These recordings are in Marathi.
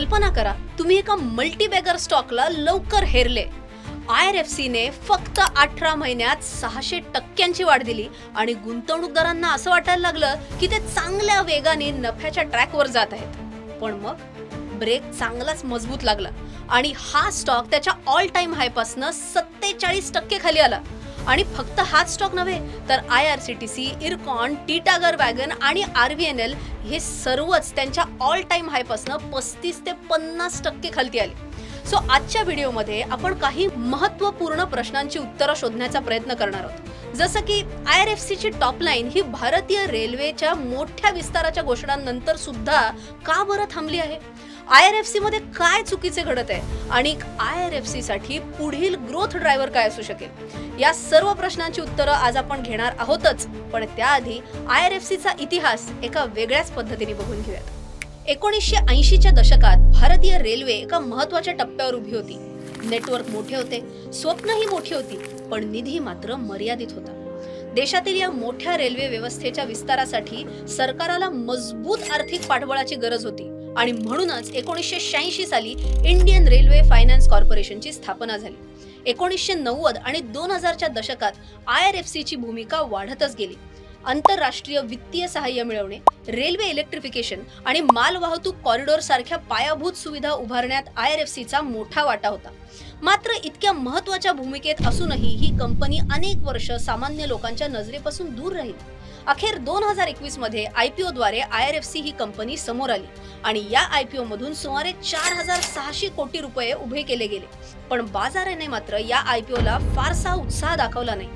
कल्पना करा तुम्ही एका मल्टीबॅगर स्टॉकला लवकर हेरले. आय आर एफ सीने फक्त अठरा महिन्यात सहाशे टक्क्यांची वाढ दिली आणि गुंतवणूकदारांना असं वाटायला लागलं की ते चांगल्या वेगाने नफ्याच्या ट्रॅकवर जात आहेत. पण मग ब्रेक चांगलाच मजबूत लागला आणि हा स्टॉक त्याच्या ऑल टाइम हायपासनं सत्तेचाळीस टक्के खाली आला. आणि फक्त हाच स्टॉक नव्हे तर I R C T C Ircon Titagarh wagon आणि आर व्ही एन एल हे सर्वच त्यांच्या ऑल टाईम हायपासनं पस्तीस ते पन्नास टक्के खालती आले. सो आजच्या व्हिडिओमध्ये आपण काही महत्त्वपूर्ण प्रश्नांची उत्तरं शोधण्याचा प्रयत्न करणार आहोत. जसं की आय आर एफ सीची टॉप लाईन ही भारतीय रेल्वेच्या मोठ्या विस्ताराच्या घोषणांनंतर सुद्धा का बरं थांबली आहे? आय आर एफ सी मध्ये काय चुकीचे घडत आहे आणि आय आर एफ सी साठी पुढील ग्रोथ ड्रायव्हर काय असू शकेल? या सर्व प्रश्नांची उत्तरं आज आपण घेणार आहोतच पण त्याआधी आय आर एफ सीचा इतिहास एका वेगळ्याच पद्धतीने बघून घेऊयात. एकोणीसशे ऐंशीच्या दशकात भारतीय रेल्वे एका महत्त्वाच्या टप्प्यावर उभी होती. नेटवर्क मोठे होते स्वप्नही मोठी होती पण निधी मात्र मर्यादित होता. देशातील या मोठ्या रेल्वे व्यवस्थेच्या विस्तारासाठी सरकाराला मजबूत आर्थिक पाठबळाची गरज होती. आणि म्हणूनच एकोणीसशे शहाऐंशी साली इंडियन रेल्वे फायनान्स कॉर्पोरेशनची स्थापना झाली. एकोणीसशे नव्वद आणि दोन हजारच्या दशकात आय आर एफ सीची भूमिका वाढतच गेली. आंतरराष्ट्रीय वित्तीय सहाय्य मिळवणे रेल्वे इलेक्ट्रिफिकेशन आणि मालवाहतूक कॉरिडॉर सारख्या पायाभूत सुविधा उभारण्यात आय आर एफ सीचा मोठा वाटा होता. मात्र इतक्या महत्त्वाच्या भूमिकेत असूनही ही कंपनी अनेक वर्ष सामान्य लोकांच्या नजरेपासून दूर राहील. अखेर दोन हजार एकवीसमध्ये आयपीओ द्वारे आय आर एफ सी ही कंपनी समोर आली आणि या आयपीओ मधून सुमारे चार हजार सहाशे कोटी रुपये उभे केले गेले. पण बाजाराने मात्र या आयपीओ ला फारसा उत्साह दाखवला नाही.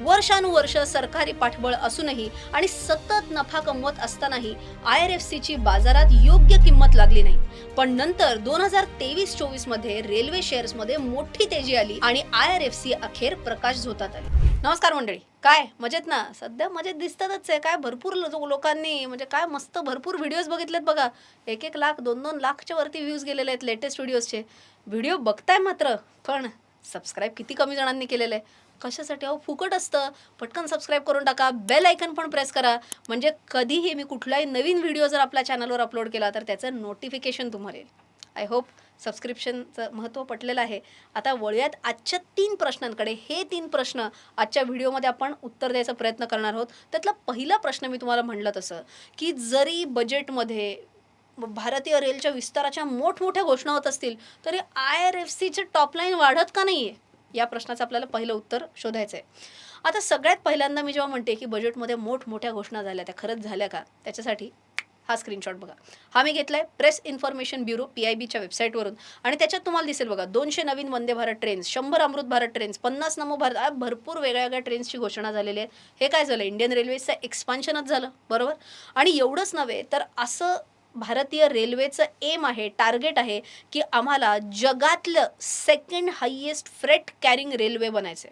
वर्षानुवर्ष सरकारी पाठबळ असूनही आणि सतत नफा कमवत असतानाही आय आर एफ सीची बाजारात योग्य किंमत लागली नाही. पण नंतर दोन हजार तेवीस चोवीसमध्ये रेल्वे शेअर्समध्ये मोठी तेजी आली आणि आय आर एफ सी अखेर प्रकाश झोतात आली. नमस्कार मंडळी. काय? मजेत ना? सध्या मजेत दिसतातच आहे. काय भरपूर लोकांनी म्हणजे काय मस्त भरपूर व्हिडिओज बघितलेत बघा. एक एक लाख दोन दोन लाखच्या वरती व्ह्यूज गेलेले आहेत लेटेस्ट व्हिडिओजचे व्हिडिओ बघताय मात्र पण सबस्क्राईब किती कमी जणांनी केलेलं आहे? कशासाठी? अहो फुकट असतं. पटकन सबस्क्राईब करून टाका. बेल ऐकन पण प्रेस करा. म्हणजे कधीही मी कुठलाही नवीन व्हिडिओ जर आपल्या चॅनलवर अपलोड केला तर त्याचं नोटिफिकेशन तुम्हाला येईल. आय होप सबस्क्रिप्शनचं महत्त्व पटलेलं आहे. आता वळूयात आजच्या तीन प्रश्नांकडे. हे तीन प्रश्न आजच्या व्हिडिओमध्ये आपण उत्तर द्यायचा प्रयत्न करणार आहोत. त्यातला पहिला प्रश्न मी तुम्हाला म्हणलं तसं की जरी बजेटमध्ये भारतीय रेलच्या विस्ताराच्या मोठमोठ्या घोषणा होत असतील तरी आय आर एफ सीचे टॉपलाईन वाढत का नाही आहे या प्रश्नाचं आपल्याला पहिलं उत्तर शोधायचं आहे आता सगळ्यात पहिल्यांदा मी जेव्हा म्हणते की बजेटमध्ये मोठमोठ्या घोषणा झाल्या त्या खरंच झाल्या का? त्याच्यासाठी हा स्क्रीनशॉट बघा. हा मी घेतला आहे press information bureau P I बीच्या वेबसाईटवरून आणि त्याच्यात तुम्हाला दिसेल बघा दोनशे नवीन वंदे भारत ट्रेन्स शंभर अमृत भारत ट्रेन्स पन्नास नमो भारत भरपूर वेगळ्या वेगळ्या ट्रेन्सची घोषणा झालेली आहे हे काय झालं? इंडियन रेल्वेचं एक्सपान्शनच झालं बरोबर? आणि एवढंच नव्हे तर असं भारतीय रेल्वेचं एम आहे टार्गेट आहे की आम्हाला जगातलं second highest freight carrying railway बनायचं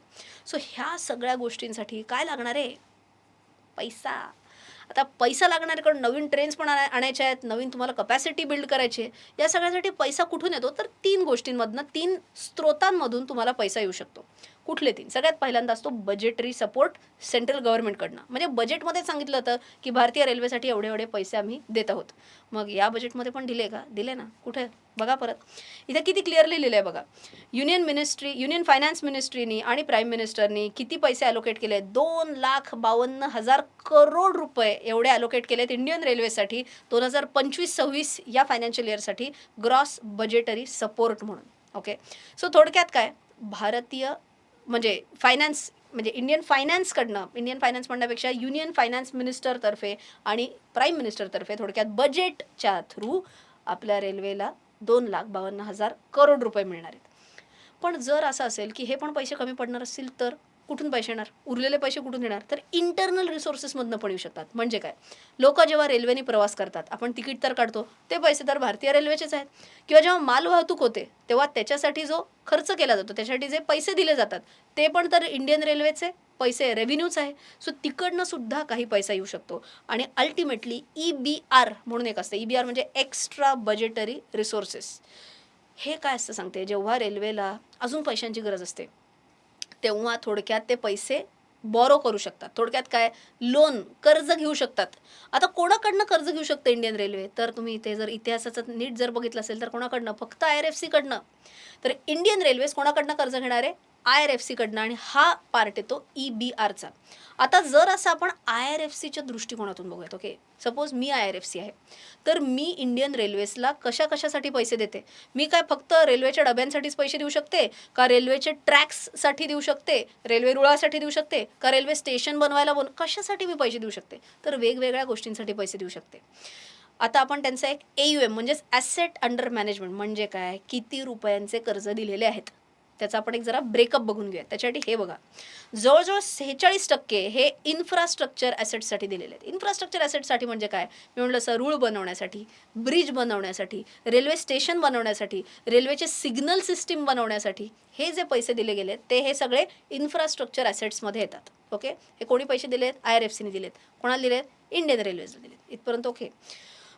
सो ह्या सगळ्या गोष्टींसाठी काय लागणार आहे? पैसा. आता पैसा लागणार आहे नवीन ट्रेन्स पण आणा- आणायच्या आहेत नवीन तुम्हाला कपॅसिटी बिल्ड करायची आहे. या सगळ्यासाठी पैसा कुठून येतो? तर तीन गोष्टींमधनं तीन स्त्रोतांमधून तुम्हाला पैसा येऊ शकतो. कुठले तीन? सगळ्यात पहिल्यांदा असतो बजेटरी सपोर्ट सेंट्रल गव्हर्नमेंटकडनं म्हणजे बजेटमध्ये सांगितलं होतं की भारतीय रेल्वेसाठी एवढे एवढे पैसे आम्ही देत आहोत. मग या बजेटमध्ये पण दिले का? दिले ना. कुठे? बघा परत. इथं किती क्लिअरली लिहिलं आहे बघा. युनियन मिनिस्ट्री युनियन फायनान्स मिनिस्ट्रीनी आणि प्राईम मिनिस्टरनी किती पैसे अलोकेट केले दोन लाख बावन्न हजार करोड रुपये एवढे अलोकेट केलेत इंडियन रेल्वेसाठी दोन हजार पंचवीस सव्वीस या फायनान्शियल इयरसाठी ग्रॉस बजेटरी सपोर्ट म्हणून. ओके सो थोडक्यात काय? भारतीय म्हणजे फायनान्स म्हणजे इंडियन फायनान्सकडनं इंडियन फायनान्स म्हणण्यापेक्षा युनियन फायनान्स मिनिस्टरतर्फे आणि प्राईम मिनिस्टरतर्फे थोडक्यात बजेटच्या थ्रू आपल्या रेल्वेला दोन लाख बावन्न हजार करोड रुपये मिळणार आहेत. पण जर असं असेल की हे पण पैसे कमी पडणार असतील तर? कुठून पैसे येणार? उरलेले पैसे कुठून येणार तर इंटरनल रिसोर्सेसमधनं पण येऊ शकतात. म्हणजे काय? लोक जेव्हा रेल्वेने प्रवास करतात आपण तिकीट तर काढतो ते पैसे तर भारतीय रेल्वेचेच आहेत. किंवा जेव्हा माल वाहतूक होते तेव्हा त्याच्यासाठी जो खर्च केला जातो त्याच्यासाठी जे पैसे दिले जातात ते पण तर इंडियन रेल्वेचे पैसे रेव्हेन्यूच आहे. सो तिकडनं सुद्धा काही पैसा येऊ शकतो. आणि अल्टिमेटली ई बी आर म्हणून एक असतं. ई बी आर म्हणजे एक्स्ट्रा बजेटरी रिसोर्सेस हे काय असतं सांगते? जेव्हा रेल्वेला अजून पैशांची गरज असते तेव्हा थोडक्यात ते पैसे बॉरो करू शकतात. थोडक्यात काय? लोन कर्ज घेऊ शकतात. आता कोणाकडनं कर्ज घेऊ शकतं इंडियन रेल्वे तर तुम्ही इथे जर इतिहासाचं नीट जर बघितलं असेल तर कोणाकडनं? फक्त आय आर एफ सीकडनं तर इंडियन रेल्वेज कोणाकडनं कर्ज घेणार? आहे आय आर एफ सीकडनं आणि हा पार्ट येतो ई बी आरचा. आता जर असं आपण आय आर एफ सीच्या दृष्टिकोनातून बघूयात ओके? सपोज मी आय आर एफ सी आहे. तर मी इंडियन रेल्वेजला कशा कशासाठी पैसे देते? मी काय फक्त रेल्वेच्या डब्यांसाठीच पैसे देऊ शकते? का रेल्वेचे ट्रॅक्ससाठी देऊ शकते? रेल्वे रुळासाठी देऊ शकते? का रेल्वे स्टेशन बनवायला बन कशासाठी मी पैसे देऊ शकते? तर वेगवेगळ्या गोष्टींसाठी पैसे देऊ शकते. आता आपण त्यांचा एक ए यू एम म्हणजेच ॲसेट अंडर मॅनेजमेंट म्हणजे काय? किती रुपयांचे कर्ज दिलेले आहेत? त्याचा आपण एक जरा ब्रेकअप बघून घेऊया त्याच्यासाठी हे बघा. जवळजवळ सेहेचाळीस टक्के हे इन्फ्रास्ट्रक्चर ॲसेटसाठी दिलेले आहेत. इन्फ्रास्ट्रक्चर ॲसेटसाठी म्हणजे काय? मी म्हटलं असं रूळ बनवण्यासाठी ब्रिज बनवण्यासाठी रेल्वे स्टेशन बनवण्यासाठी रेल्वेचे सिग्नल सिस्टीम बनवण्यासाठी हे जे पैसे दिले गेले ते हे सगळे इन्फ्रास्ट्रक्चर ॲसेट्समध्ये येतात. ओके हे कोणी पैसे दिलेत आय आर एफ सीने दिलेत कोणाला दिलेत इंडियन रेल्वेजला दिलेत इथपर्यंत ओके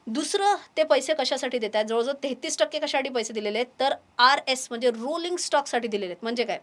दुसरं ते पैसे कशासाठी देतात? जवळजवळ तेहतीस टक्के कशासाठी पैसे दिलेले आहेत? तर आर एस म्हणजे रोलिंग स्टॉकसाठी दिलेले आहेत. म्हणजे काय?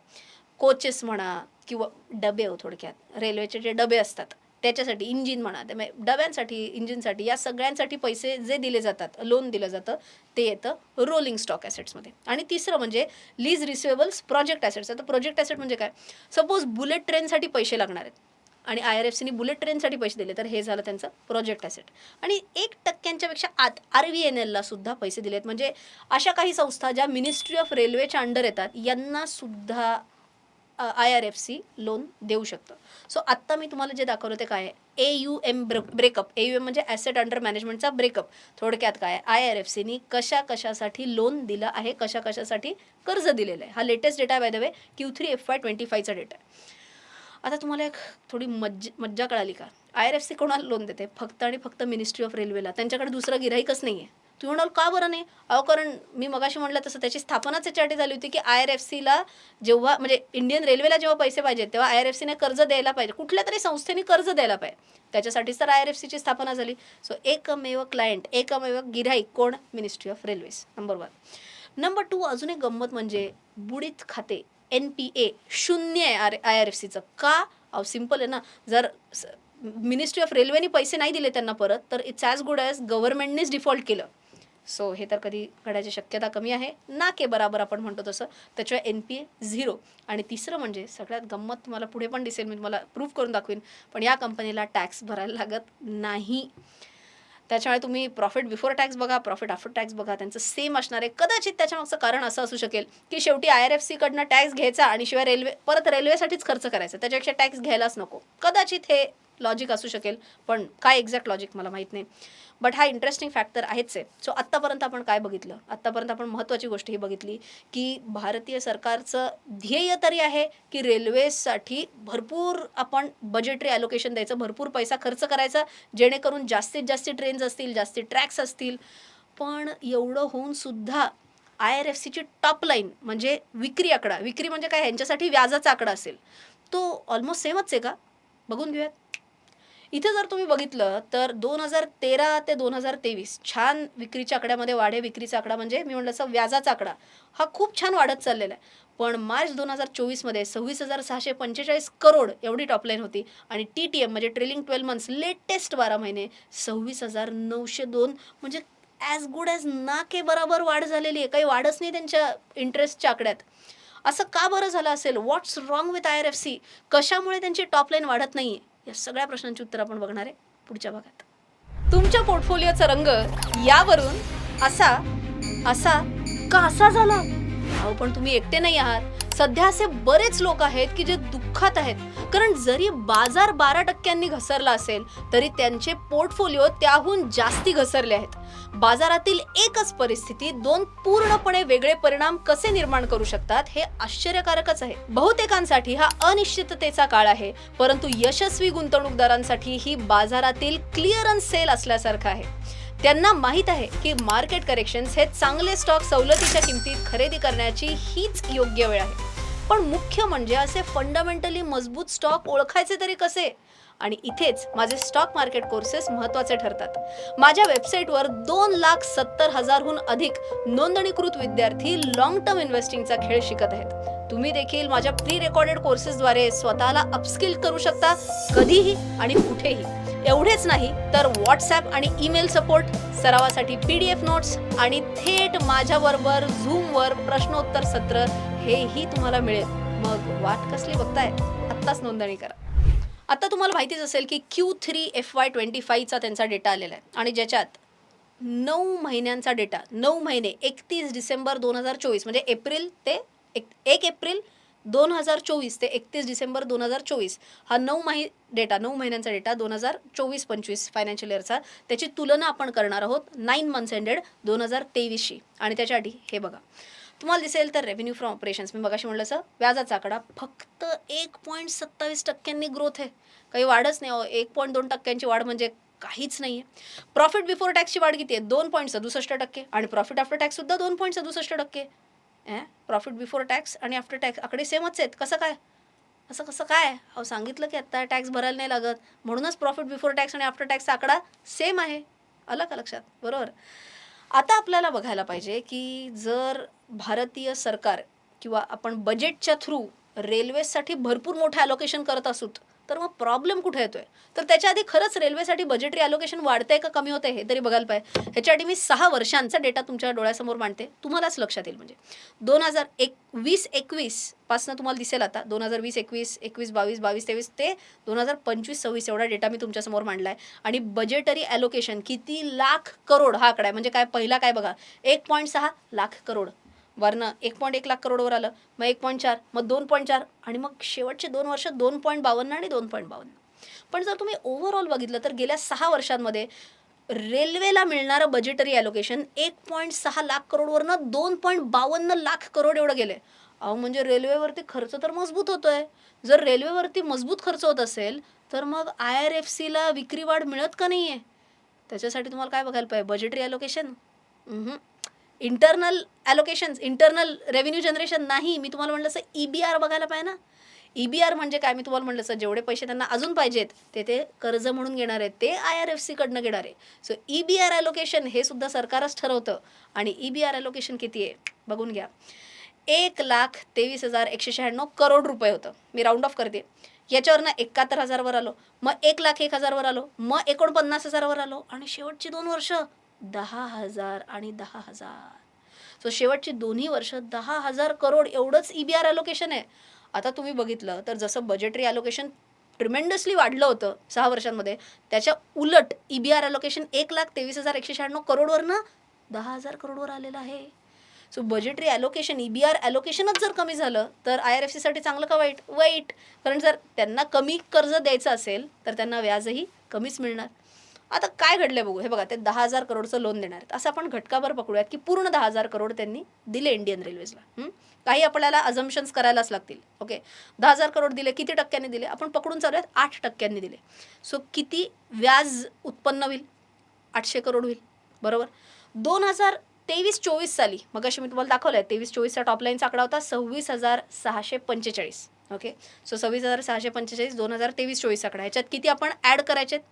कोचेस म्हणा किंवा डबे हो थोडक्यात. रेल्वेचे जे डबे असतात त्याच्यासाठी इंजिन म्हणा त्यामुळे म्हणजे डब्यांसाठी इंजिनसाठी या सगळ्यांसाठी पैसे जे दिले जातात लोन दिलं जातं ते येतं रोलिंग स्टॉक ॲसेट्समध्ये आणि तिसरं म्हणजे लीज रिसिवेबल्स प्रोजेक्ट ॲसेट्स आता प्रोजेक्ट ॲसेट म्हणजे काय? सपोज बुलेट ट्रेनसाठी पैसे लागणार आहेत. आणि आय आर एफ सीने बुलेट ट्रेनसाठी पैसे दिले. तर हे झालं त्यांचं प्रोजेक्ट ॲसेट आणि एक टक्क्यांच्यापेक्षा आत आर व्ही एन एलला सुद्धा पैसे दिलेत. म्हणजे अशा काही संस्था ज्या मिनिस्ट्री ऑफ रेल्वेच्या अंडर येतात यांना सुद्धा I R F C loan देऊ शकतं. सो आत्ता मी तुम्हाला जे दाखवलं ते काय A U M breakup A U M म्हणजे ॲसेट अंडर मॅनेजमेंटचा ब्रेकअप थोडक्यात काय आय आर एफ सीनी कशा कशासाठी लोन दिलं आहे? कशा कशासाठी कर्ज दिलेलं आहे? हा latest data by the way Q three F Y twenty फायचा data आहे. आता तुम्हाला एक थोडी मज्ज मज्जा कळाली का? आय आर एफ सी कोणाला लोन देते? फक्त आणि फक्त मिनिस्ट्री ऑफ रेल्वेला त्यांच्याकडे दुसरं गिराईकच नाही आहे तुम्ही म्हणाल का बरं नाही? अहो कारण मी मगाशी म्हटलं तसं त्याची स्थापनाच याच्यासाठी झाली होती की आय आर एफ सीला जेव्हा म्हणजे इंडियन रेल्वेला जेव्हा पैसे पाहिजेत तेव्हा आय आर एफ सीने कर्ज द्यायला पाहिजे. कुठल्या तरी संस्थेने कर्ज द्यायला पाहिजे. त्याच्यासाठीच तर आय आर एफ सीची स्थापना झाली. सो एकमेव क्लायंट एकमेव गिराईक कोण? Ministry of railways number one number two अजून एक गंमत म्हणजे बुडीत खाते. एन पी ए शून्य आहे आर आय आर एफ सीचं का? अहो सिंपल आहे ना. जर मिनिस्ट्री ऑफ रेल्वेने पैसे नाही दिले त्यांना परत तर इट्स ॲज गुड ॲज गव्हर्नमेंटनेच डिफॉल्ट केलं. सो हे तर कधी घडायची शक्यता कमी आहे. ना के बराबर आपण म्हणतो तसं. त्याच्यावर एन पी ए झिरो आणि तिसरं म्हणजे सगळ्यात गंमत तुम्हाला पुढे पण दिसेल मी तुम्हाला प्रूव्ह करून दाखवीन. पण या कंपनीला टॅक्स भरायला लागत नाही. त्याच्यामुळे तुम्ही प्रॉफिट बिफोर टॅक्स बघा प्रॉफिट आफ्टर टॅक्स बघा. त्यांचं सेम असणार आहे कदाचित त्याच्यामागचं कारण असं असू शकेल की शेवटी आय आर एफ सीकडनं टॅक्स घ्यायचा आणि शिवाय रेल्वे परत रेल्वेसाठीच खर्च करायचा. त्याच्यापेक्षा टॅक्स घ्यायलाच नको. कदाचित हे लॉजिक असू शकेल पण काय एक्झॅक्ट लॉजिक मला माहीत नाही. बट हा इंटरेस्टिंग फॅक्टर आहेच आहे. सो आत्तापर्यंत आपण काय बघितलं? आत्तापर्यंत आपण महत्त्वाची गोष्ट ही बघितली की भारतीय सरकारचं ध्येय तरी आहे की रेल्वेसाठी भरपूर आपण बजेटरी ॲलोकेशन द्यायचं भरपूर पैसा खर्च करायचा जेणेकरून जास्तीत जास्त ट्रेन्स असतील जास्ती ट्रॅक्स असतील. पण एवढं होऊन सुद्धा आय आर एफ सीची टॉप लाईन म्हणजे विक्री आकडा विक्री म्हणजे काय? ह्यांच्यासाठी व्याजाचा आकडा असेल. तो ऑलमोस्ट सेमच आहे का? बघून घेऊयात. इथे जर तुम्ही बघितलं तर दोन हजार तेरा ते दोन हजार तेवीस छान विक्रीच्या आकड्यामध्ये वाढे विक्रीचा आकडा म्हणजे मी म्हणलं असं व्याजाचा आकडा हा खूप छान वाढत चाललेला आहे. पण मार्च दोन हजार चोवीसमध्ये सव्वीस हजार सहाशे पंचेचाळीस करोड एवढी टॉपलाईन होती आणि टी टी एम म्हणजे ट्रेलिंग ट्वेल्व मंथ्स लेटेस्ट बारा महिने सव्वीस हजार नऊशे दोन म्हणजे ॲज गुड ॲज ना के बराबर वाढ झालेली आहे. काही वाढच नाही त्यांच्या इंटरेस्टच्या आकड्यात असं का बरं झालं असेल? What's wrong with I R F C कशामुळे त्यांची टॉपलाईन वाढत नाही आहे या सगळ्या प्रश्नांची उत्तर आपण बघणार आहे पुढच्या भागात. तुमच्या पोर्टफोलिओचा रंग यावरून असा असा का असा झाला? अहो पण तुम्ही एकटे नाही आहात. सध्या असे बरेच लोक आहेत की जे दुःखात आहेत. कारण जरी बाजार बारा टक्क्यांनी घसरला असेल तरी त्यांचे पोर्टफोलिओ त्याहून जास्ती घसरले आहेत. बाजारातील एकच परिस्थिती दोन पूर्णपणे वेगळे परिणाम कसे निर्माण करू शकतात हे आश्चर्यकारकच आहे. बहुतेकांसाठी हा अनिश्चिततेचा काळ आहे परंतु यशस्वी गुंतवणूकदारांसाठी ही बाजारातील क्लिअरन्स सेल असल्यासारखं आहे. त्यांना माहीत आहे की मार्केट करेक्शन्स हे चांगले स्टॉक सवलतीच्या किमतीत खरेदी करण्याची हीच योग्य वेळ आहे. पण मुख्य म्हणजे असे फंडामेंटली मजबूत स्टॉक ओळखायचे तरी कसे? आणि इथेच माझे स्टॉक मार्केट कोर्सेस महत्त्वाचे ठरतात. माझ्या वेबसाईटवर दोन लाख सत्तर हजारहून अधिक नोंदणीकृत विद्यार्थी लॉंग टर्म इन्व्हेस्टिंगचा खेळ शिकत आहेत. तुम्ही देखील माझ्या प्री रेकॉर्डेड कोर्सेसद्वारे स्वतःला अपस्किल करू शकता कधीही आणि कुठेही. एवढेच नाही तर व्हॉट्सॲप आणि ईमेल सपोर्ट सरावासाठी पी डी एफ नोट्स आणि थेट माझ्याबरोबर झूमवर प्रश्नोत्तर सत्र हेही तुम्हाला मिळेल. मग वाट कसली बघताय? आत्ताच नोंदणी करा. आता तुम्हाला माहितीच असेल की Q three F Y twenty फाईव्हचा त्यांचा डेटा आलेला आहे. आणि ज्याच्यात नऊ महिन्यांचा डेटा नऊ महिने एकतीस डिसेंबर दोन हजार चोवीस म्हणजे एप्रिल ते एक एक एप्रिल दोन हजार चोवीस ते एकतीस डिसेंबर दोन हजार चोवीस हा नऊ माही डेटा नऊ महिन्यांचा डेटा दोन हजार चोवीस पंचवीस फायनान्शियल इयरचा त्याची तुलना आपण करणार आहोत नाईन मंथ्स एंडेड दोन हजार तेवीसशी. आणि त्याच्या आधी हे बघा. तुम्हाला दिसेल तर रेव्हेन्यू फ्रॉम ऑपरेशन्स मी मगाशी म्हणलं असं व्याजाचा आकडा फक्त एक पॉईंट सत्तावीस टक्क्यांनी ग्रोथ आहे. काही वाढच नाही अहो एक पॉईंट दोन टक्क्यांची वाढ म्हणजे काहीच नाही आहे प्रॉफिट बिफोर टॅक्सची वाढ किती आहे? दोन पॉईंट सदुसष्ट टक्के. आणि प्रॉफिट आफ्टर टॅक्ससुद्धा दोन पॉईंट सदुसष्ट टक्के. प्रॉफिट बिफोर टॅक्स आणि आफ्टर टॅक्स आकडे सेमच आहेत. कसं काय? असं कसं काय? अहो सांगितलं की आत्ता टॅक्स भरायला नाही लागत. म्हणूनच प्रॉफिट बिफोर टॅक्स आणि आफ्टर टॅक्सचा आकडा सेम आहे. आलं का लक्षात? बरोबर. आता आपल्याला बघायला पाहिजे की जर भारतीय सरकार किंवा आपण बजेटच्या थ्रू रेल्वेसाठी भरपूर मोठं ॲलोकेशन करत असूत तर मग प्रॉब्लेम कुठे येतोय? तर त्याच्या आधी खरंच रेल्वेसाठी बजेटरी ॲलोकेशन वाढतंय का कमी होतंय हे तरी बघायला पाहिजे ह्याच्यासाठी मी सहा वर्षांचा डेटा तुमच्या डोळ्यासमोर मांडते. तुम्हालाच लक्षात येईल म्हणजे. दोन हजार एक वीस एकवीस पासनं तुम्हाला दिसेल आता. दोन हजार वीस एकवीस एकवीस बावीस बावीस तेवीस ते दोन हजार पंचवीस सव्वीस एवढा डेटा मी तुमच्यासमोर मांडला आहे आणि बजेटरी ॲलोकेशन किती लाख करोड हा आकडा आहे. म्हणजे काय पहिला काय बघा. एक पॉईंट सहा लाख करोड. वरनं एक पॉईंट एक लाख करोडवर आलं मग एक पॉईंट चार मग दोन पॉईंट चार आणि मग शेवटचे दोन वर्ष दोन पॉईंट बावन्न आणि दोन पॉईंट बावन्न. पण जर तुम्ही ओव्हरऑल बघितलं तर गेल्या सहा वर्षांमध्ये रेल्वेला मिळणारं बजेटरी ॲलोकेशन एक पॉईंट सहा लाख करोडवरनं दोन पॉईंट बावन्न लाख करोड एवढं गेले अहो म्हणजे रेल्वेवरती खर्च तर मजबूत होतोय. जर रेल्वेवरती मजबूत खर्च होत असेल तर मग आय आर एफ सीला विक्री वाढ मिळत का नाही आहे त्याच्यासाठी तुम्हाला काय बघायला पाहिजे? Budgetary allocation internal allocations internal revenue generation नाही. मी तुम्हाला म्हटलं असं ई बी आर बघायला पाहिजे ना? ई बी आर म्हणजे काय? मी तुम्हाला म्हटलं असं जेवढे पैसे त्यांना अजून पाहिजेत ते ते कर्ज म्हणून घेणार आहेत ते आय आर एफ सीकडनं घेणार आहे so E B R allocation हे सुद्धा सरकारच ठरवतं. आणि ई बी आर ॲलोकेशन किती आहे? बघून घ्या. एक लाख तेवीस हजार एकशे शहाण्णव करोड रुपये होतं. मी राऊंड ऑफ करते. याच्यावरनं एकाहत्तर हजारवर आलो. मग एक लाख एक हजारवर आलो. मग एकोणपन्नास हजारवर आलो. आणि शेवटची दोन वर्ष दहा हजार आणि दहा हजार. सो शेवटची दोन्ही वर्ष दहा हजार करोड एवढंच ई बी आर अलोकेशन आहे. आता तुम्ही बघितलं तर जसं बजेटरी अलोकेशन ट्रिमेंडसली वाढलं होतं सहा वर्षांमध्ये त्याच्या उलट ई बी आर अलोकेशन एक लाख तेवीस हजार एकशे शहाण्णव करोडवरनं दहा हजार करोडवर आलेलं आहे. So budgetary allocation E B R ॲलोकेशनच जर कमी झालं तर आय आर एफ सीसाठी चांगलं का वाईट? वाईट. कारण जर त्यांना कमी कर्ज द्यायचं असेल तर त्यांना व्याजही कमीच मिळणार. आता काय घडलंय बघू? हे बघा ते दहा हजार करोडचं लोन देणार आहेत. असं आपण घटकाभर पकडूयात की पूर्ण दहा हजार करोड त्यांनी दिले इंडियन रेल्वेजला काही आपल्याला अझम्पन्स करायलाच लागतील ओके दहा हजार करोड दिले किती टक्क्यांनी दिले? आपण पकडून चालूयात आठ टक्क्यांनी दिले. सो किती व्याज उत्पन्न होईल? आठशे करोड होईल बरोबर? दोन हजार तेवीस चोवीस साली मग अशी मी तुम्हाला दाखवलं आहे तेवीस चोवीसचा टॉपलाईनचा आकडा होता सव्वीस हजार सहाशे पंचेचाळीस ओके सो सव्वीस हजार सहाशे पंचेचाळीस दोन हजार तेवीस चोवीस आकडा ह्याच्यात किती आपण ॲड करायचे आहेत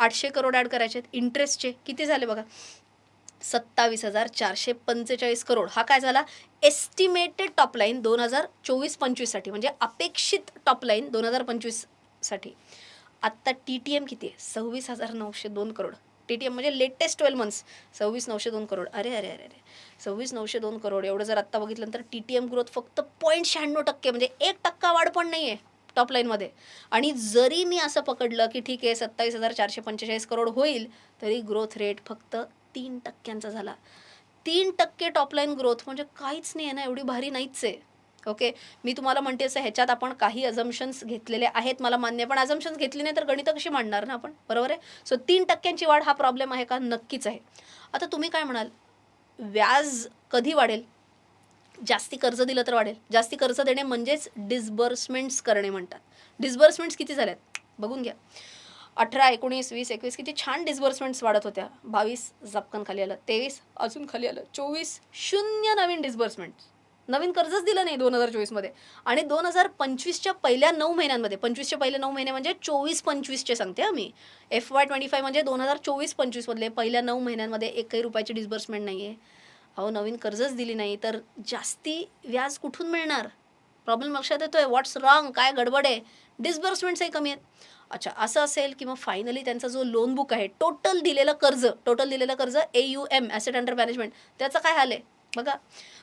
आठशे करोड ॲड करायचे आहेत. इंटरेस्टचे किती झाले बघा? सत्तावीस हजार चारशे पंचेचाळीस करोड. हा काय झाला? एस्टिमेटेड टॉपलाईन दोन हजार चोवीस पंचवीससाठी. म्हणजे अपेक्षित टॉपलाईन दोन हजार पंचवीससाठी. आत्ता टी टी एम किती आहे? सव्वीस हजार नऊशे दोन करोड. टी टी एम म्हणजे लेटेस्ट ट्वेल्व मंथ्स सव्वीस नऊशे दोन करोड. अरे अरे अरे अरे. सव्वीस नऊशे दोन करोड. एवढं जर आत्ता बघितलं तर टी टी एम ग्रोथ फक्त पॉईंट शहाण्णव टक्के. म्हणजे एक टक्का वाढ पण नाही आहे टॉप लाईनमध्ये आणि जरी मी असं पकडलं की ठीक आहे सत्तावीस हजार चारशे पंचेचाळीस करोड होईल तरी ग्रोथ रेट फक्त तीन टक्क्यांचा झाला. तीन टक्के टॉपलाईन ग्रोथ म्हणजे काहीच नाही आहे ना एवढी भारी नाहीच आहे. ओके मी तुम्हाला म्हणते असं ह्याच्यात आपण काही अझम्पन्स घेतलेले आहेत मला मान्य पण अझम्पन्स घेतली नाही तर गणितं कशी मांडणार ना आपण? बरोबर आहे? सो तीन टक्क्यांची वाढ हा प्रॉब्लेम आहे का? नक्कीच आहे. आता तुम्ही काय म्हणाल? व्याज कधी वाढेल? जास्ती कर्ज दिलं तर वाढेल. जास्ती कर्ज देणे म्हणजेच डिस्बर्समेंट्स करणे म्हणतात. डिस्बर्समेंट्स किती झाल्यात? बघून घ्या. अठरा एकोणीस वीस एकवीस किती छान डिस्बर्समेंट्स वाढत होत्या. बावीस झपकन खाली आलं. तेवीस अजून खाली आलं. चोवीस शून्य नवीन डिस्बर्समेंट्स नवीन कर्जच दिलं नाही दोन हजार चोवीसमध्ये आणि दोन हजार पंचवीसच्या पहिल्या नऊ महिन्यांमध्ये पंचवीसचे पहिले नऊ महिने म्हणजे चोवीस पंचवीसचे सांगते मी. एफ वाय ट्वेंटी फाय म्हणजे दोन हजार चोवीस पंचवीसमधले पहिल्या नऊ महिन्यांमध्ये एकही रुपयाची डिस्बर्समेंट नाही आहे अहो नवीन कर्जच दिली नाही तर जास्ती व्याज कुठून मिळणार? प्रॉब्लेम लक्षात येतो आहे व्हॉट्स रॉंग काय गडबड आहे? डिस्बर्समेंट्सही कमी आहेत. अच्छा असं असेल की मग फायनली त्यांचा जो लोन बुक आहे टोटल दिलेलं कर्ज टोटल दिलेलं कर्ज A U M asset under management त्याचं काय हाल आहे? बघा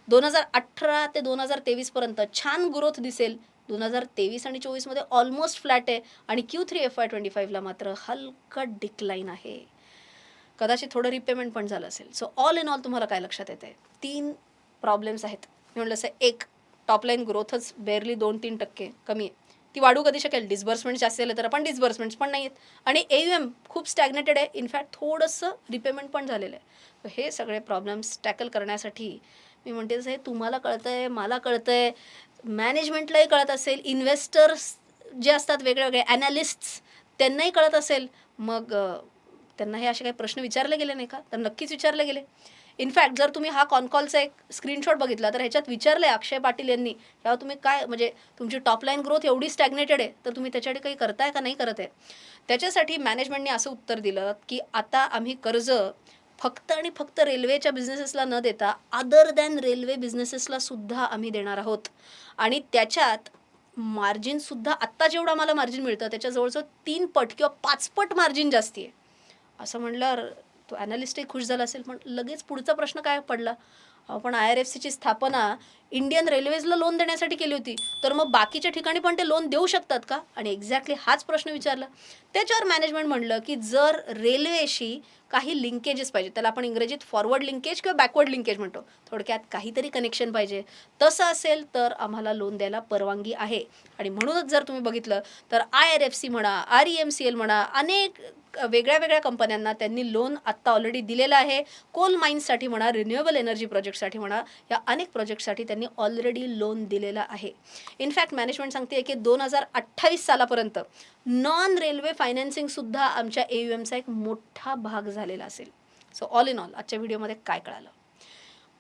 दोन हजार अठरा ते दोन हजार तेवीसपर्यंत छान ग्रोथ दिसेल. दोन हजार तेवीस आणि चोवीसमध्ये ऑलमोस्ट फ्लॅट आहे. आणि Q three F I twenty फाईव्हला मात्र हलकं डिक्लाईन आहे. कदाचित थोडं रिपेमेंट पण झालं असेल. सो ऑल इन ऑल तुम्हाला काय लक्षात येते तीन प्रॉब्लेम्स आहेत. मी म्हटलं असं एक टॉपलाईन ग्रोथच बेअरली दोन तीन टक्के कमी आहे. ती वाढू कधी शकेल? डिस्बर्समेंट जास्त आले तर आपण डिस्बर्समेंट्स पण नाही आहेत आणि ए यू एम खूप स्टॅग्नेटेड आहे. इनफॅक्ट थोडंसं रिपेमेंट पण झालेलं आहे. हे सगळे प्रॉब्लेम्स टॅकल करण्यासाठी मी म्हणते जसं हे तुम्हाला कळतं आहे मला कळतं आहे मॅनेजमेंटलाही कळत असेल इन्व्हेस्टर्स जे असतात वेगळे वेगळे ॲनालिस्ट्स त्यांनाही कळत असेल. मग त्यांना हे असे काही प्रश्न विचारले गेले नाही का? तर नक्कीच विचारले गेले. इनफॅक्ट जर तुम्ही हा कॉनकॉलचा एक स्क्रीनशॉट बघितला तर ह्याच्यात विचारलं आहे अक्षय पाटील यांनी तेव्हा तुम्ही काय म्हणजे तुमची टॉपलाईन ग्रोथ एवढी स्टॅग्नेटेड आहे तर तुम्ही त्याच्याकडे काही करताय का? नाही करत आहे. त्याच्यासाठी मॅनेजमेंटने असं उत्तर दिलं की आता आम्ही कर्ज फक्त आणि फक्त रेल्वेच्या बिझनेसेसला न देता अदर दॅन रेल्वे बिझनेसेसला सुद्धा आम्ही देणार आहोत. आणि त्याच्यात मार्जिनसुद्धा आत्ता जेवढं आम्हाला मार्जिन मिळतं त्याच्याजवळजवळ तीन पट किंवा पाचपट मार्जिन जास्ती आहे. असं म्हणल्यावर तो ॲनालिस्टही खुश झाला असेल पण लगेच पुढचा प्रश्न काय पडला? आपण आय आर एफ सीची स्थापना इंडियन रेल्वेजला लोन देण्यासाठी केली होती. तर मग बाकीच्या ठिकाणी पण ते लोन देऊ शकतात का? आणि एक्झॅक्टली हाच प्रश्न विचारला. त्याच्यावर मॅनेजमेंट म्हणलं की जर रेल्वेशी काही लिंकेजेस पाहिजे त्याला आपण इंग्रजीत फॉरवर्ड लिंकेज किंवा बॅकवर्ड लिंकेज म्हणतो. थोडक्यात काहीतरी कनेक्शन पाहिजे. तसं असेल तर आम्हाला लोन द्यायला परवानगी आहे. आणि म्हणूनच जर तुम्ही बघितलं तर आय आर एफ सी म्हणा R E M C L म्हणा अनेक वेगळ्या वेगळ्या कंपन्यांना त्यांनी लोन आत्ता ऑलरेडी दिलेलं आहे. कोल माइन्ससाठी म्हणा रिन्युएबल एनर्जी प्रोजेक्टसाठी म्हणा या अनेक प्रोजेक्टसाठी त्यांनी ऑलरेडी लोन दिलेलं आहे. इनफॅक्ट मॅनेजमेंट सांगते की दोन हजार अठ्ठावीस सालापर्यंत नॉन रेल्वे फायनान्सिंगसुद्धा आमच्या ए यू एमचा एक मोठा भाग झालेला असेल. सो ऑल इन ऑल आजच्या व्हिडिओमध्ये काय कळालं?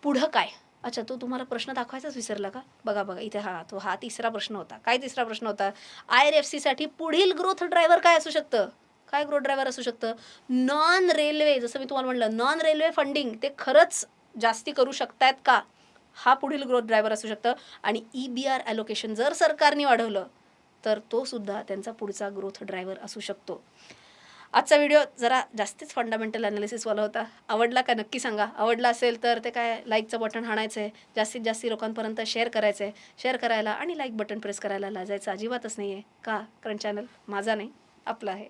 पुढं काय? अच्छा तो तुम्हाला प्रश्न दाखवायचाच विसरला का? बघा बघा इथे हा तो हा तिसरा प्रश्न होता. काय तिसरा प्रश्न होता? आय आर एफ सीसाठी पुढील ग्रोथ ड्रायव्हर काय असू शकतं? काय ग्रोथ ड्रायव्हर असू शकतं? नॉन रेल्वे जसं मी तुम्हाला म्हणलं नॉन रेल्वे फंडिंग ते खरंच जास्ती करू शकतायत का? हा पुढील ग्रोथ ड्रायव्हर असू शकतं. आणि ई बी आर ॲलोकेशन जर सरकारने वाढवलं तर तो सुद्धा त्यांचा पुढचा ग्रोथ ड्रायव्हर असू शकतो. आजचा व्हिडिओ जरा जास्तीच फंडामेंटल अनालिसिसवाला होता. आवडला का नक्की सांगा. आवडला असेल तर ते काय लाईकचं बटन हाणायचं आहे जास्तीत जास्त लोकांपर्यंत शेअर करायचं आहे शेअर करायला आणि लाईक बटन प्रेस करायला लाजायचं अजिबातच नाही आहे का? कारण चॅनल माझा नाही आपला आहे.